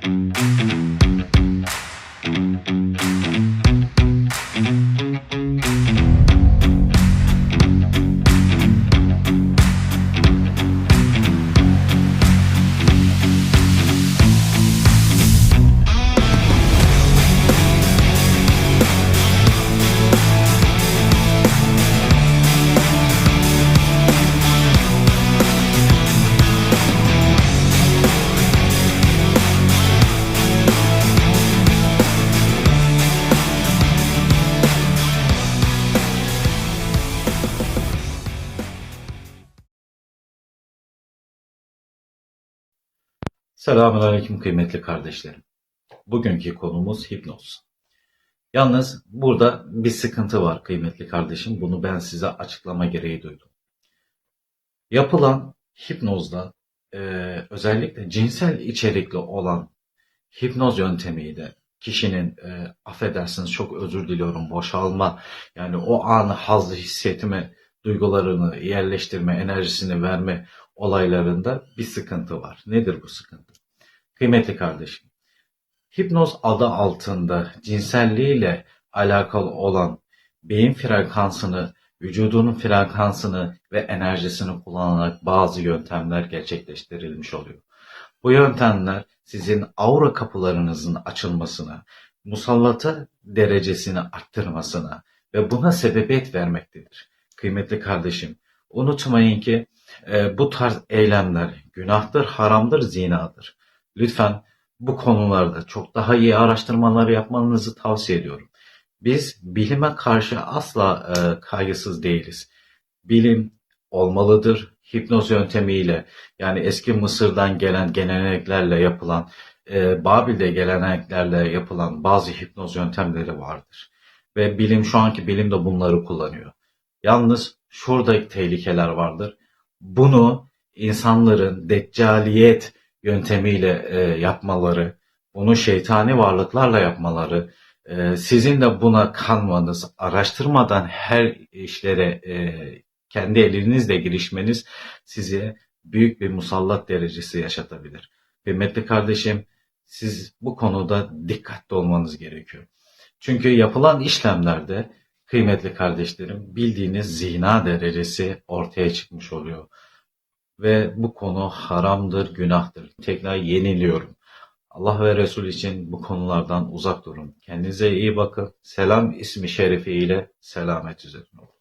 mm-hmm. Selamünaleyküm kıymetli kardeşlerim. Bugünkü konumuz hipnoz. Yalnız burada bir sıkıntı var kıymetli kardeşim. Bunu ben size açıklama gereği duydum. Yapılan hipnozda eee, özellikle cinsel içerikli olan hipnoz yöntemiyle kişinin eee affedersiniz çok özür diliyorum boşalma yani o anı hazzı hissetme duygularını yerleştirme enerjisini verme olaylarında bir sıkıntı var. Nedir bu sıkıntı? Kıymetli kardeşim, hipnoz adı altında cinselliğiyle alakalı olan beyin frekansını, vücudunun frekansını ve enerjisini kullanarak bazı yöntemler gerçekleştirilmiş oluyor. Bu yöntemler sizin aura kapılarınızın açılmasına, musallata derecesini arttırmasına ve buna sebebiyet vermektedir. Kıymetli kardeşim, unutmayın ki e, bu tarz eylemler günahtır, haramdır, zinadır. Lütfen bu konularda çok daha iyi araştırmalar yapmanızı tavsiye ediyorum. Biz bilime karşı asla e, kaygısız değiliz. Bilim olmalıdır. Hipnoz yöntemiyle yani eski Mısır'dan gelen geleneklerle yapılan, e, Babil'de geleneklerle yapılan bazı hipnoz yöntemleri vardır. Ve bilim şu anki bilim de bunları kullanıyor. Yalnız şurada tehlikeler vardır. Bunu insanların deccaliyet yöntemiyle e, yapmaları, bunu şeytani varlıklarla yapmaları, e, sizin de buna kanmanız, araştırmadan her işlere e, kendi elinizle girişmeniz size büyük bir musallat derecesi yaşatabilir. Kıymetli kardeşim, siz bu konuda dikkatli olmanız gerekiyor. Çünkü yapılan işlemlerde kıymetli kardeşlerim bildiğiniz zina derecesi ortaya çıkmış oluyor. Ve bu konu haramdır, günahtır. Tekrar yeniliyorum. Allah ve Resul için bu konulardan uzak durun. Kendinize iyi bakın. Selam ismi şerifiyle selamet üzerine olun.